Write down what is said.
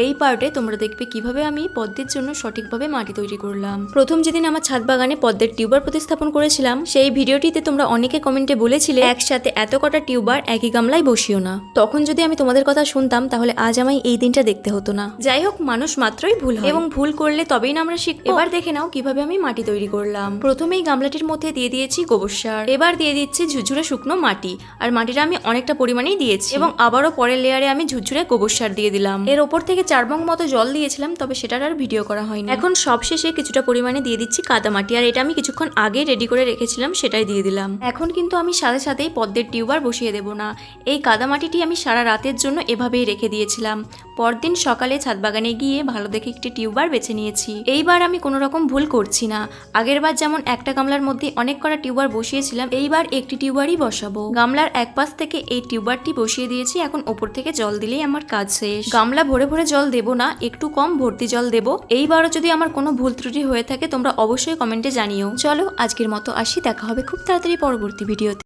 এই পার্টে তোমরা দেখবে কীভাবে আমি পদ্মের জন্য সঠিকভাবে মাটি তৈরি করলাম। প্রথম যেদিন আমার ছাদ বাগানে পদ্মের টিউবার প্রতিস্থাপন করেছিলাম, সেই ভিডিওটিতে তোমরা অনেকে কমেন্টে বলেছিলে, একসাথে এত কটা টিউবার একই গামলায় বসিও না। তখন যদি আমি তোমাদের কথা শুনতাম, তাহলে আজ আমায় এই দিনটা দেখতে হতো না। যাই হোক, মানুষ মাত্রই ভুল হয়। এবং ভুল করলে তবেই না আমরা শিখব। এবার দেখে নাও কীভাবে আমি মাটি তৈরি করলাম। প্রথমেই গামলাটির মধ্যে দিয়ে দিয়েছি গোবর সার। এবার দিয়ে দিচ্ছি ঝুরঝুরে শুকনো মাটি। আর মাটিটা আমি অনেকটা পরিমাণেই দিয়েছি। এবং আবারও পরের লেয়ারে আমি ঝুরঝুরে গোবর সার দিয়ে দিলাম। এর ওপর থেকে চার বং মতো জল দিয়েছিলাম, তবে সেটার আর ভিডিও করা হয়নি। এখন সবশেষে কিছুটা পরিমাণে দিয়ে দিচ্ছি কাদা মাটি, আর এটা আমি কিছুক্ষণ আগে রেডি করে রেখেছিলাম, সেটাই দিয়ে দিলাম। এখন কিন্তু আমি সাথে সাথেই পদ্মের টিউবার বসিয়ে দেব না। এই কাদা মাটিটি আমি সারা রাতের জন্য এভাবেই রেখে দিয়েছিলাম। পরদিন সকালে ছাদ বাগানে গিয়ে ভালো দেখে একটি টিউবার বেছে নিয়েছি। এইবার আমি কোনো রকম ভুল করছি না। আগেরবার যেমন একটা গামলার মধ্যে অনেক কটা টিউবার বসিয়েছিলাম, এইবার একটি টিউবারই বসাবো। গামলার এক পাশ থেকে এই টিউবারটি বসিয়ে দিয়েছি, এখন ওপর থেকে জল দিলেই আমার কাজ শেষ। গামলা ভরে ভরে জল দেব না, একটু কম ভর্তি জল দেব। এইবারও যদি আমার কোনো ভুল ত্রুটি হয়ে থাকে, তোমরা অবশ্যই কমেন্টে জানিও। চলো, আজকের মতো আসি, দেখা হবে খুব তাড়াতাড়ি পরবর্তী ভিডিওতে।